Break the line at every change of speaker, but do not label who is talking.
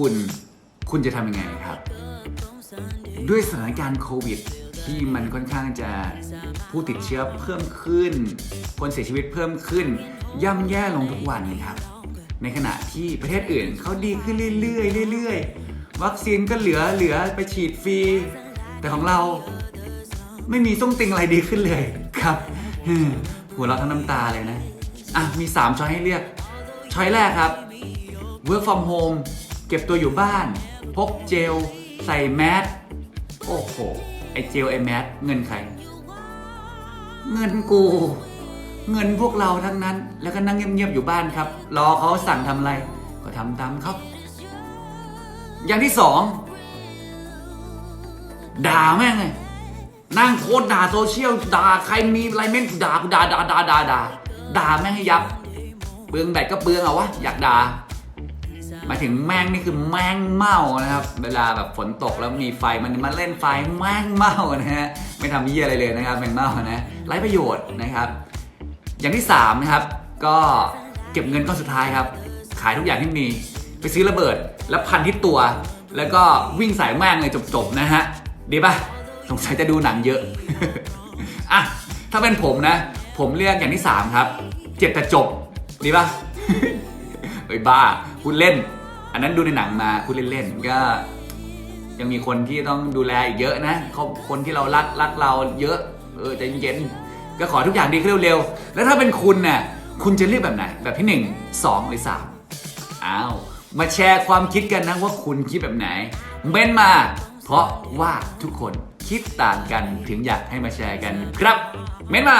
ฝุ่น คุณจะทำยังไงครับ ด้วยสถานการณ์โควิด ที่มันค่อนข้างจะผู้ติดเชื้อเพิ่มขึ้น คนเสียชีวิตเพิ่มขึ้น ย่ำแย่ลงทุกวันครับ ในขณะที่ประเทศอื่นเขาดีขึ้นเรื่อยๆเรื่อยๆวัคซีนก็เหลือเหลือไปฉีดฟรี แต่ของเราไม่มีส้มติงอะไรดีขึ้นเลยครับหัวเราทั้งน้ำตาเลยนะ อะ มี 3 ช้อยให้เลือก ช้อยแรกครับ work from home เก็บตัวอยู่บ้าน พกเจล ใส่แมสโอ้โห ไอเจลไอแมสเงินใคร เงินกู เงินพวกเราทั้งนั้น แล้วก็นั่งเงียบๆอยู่บ้านครับ รอเขาสั่งทำอะไร ก็ทำตามเขาอย่างที่สองด่าแม่งไงนั่งโคตรด่าโซเชียลด่าใครมีอะไรแม่งด่ากูด่าด่าด่าด่าด่าด่าแม่งให้ยับเปลืองแบตก็เปลืองเอาวะอยากด่า มายถึงแม่งนี่คือแม่งเมานะครับ เวลาแบบฝนตกแล้วมีไฟมันมาเล่นไฟแม่งเมานะฮะไม่ทำเยี่ยอะไรเลยนะครับแม่งเมานะไร้ประโยชน์นะครับ อย่างที่สามนะครับก็เก็บเงินก้อนสุดท้ายครับ ขายทุกอย่างที่มีไปซื้อระเบิด แล้วพันที่ตัว แล้วก็วิ่งใส่แม่งเลยจบๆนะฮะดีป่ะสงสัยจะดูหนังเยอะอะถ้าเป็นผมนะ ผมเลือกอย่างที่ 3 ครับ เจ็บแต่จบ ดีป่ะเฮ้ยบ้าคุณเล่น อันนั้นดูในหนังมาคุณเล่นๆก็ยังมีคนที่ต้องดูแลอีกเยอะนะเขาคนที่เรารักรักเราเยอะ เออใจเย็นๆก็ขอทุกอย่างดีขึ้นเร็วๆ แล้วถ้าเป็นคุณน่ะคุณจะเลือกแบบไหน แบบที่ 1 2 หรือ 3 อ้าว มาแชร์ความคิดกันนะว่าคุณคิดแบบไหน เม้นมา เพราะว่าทุกคนคิดต่างกันถึงอยากให้มาแชร์กันครับ เม้นมา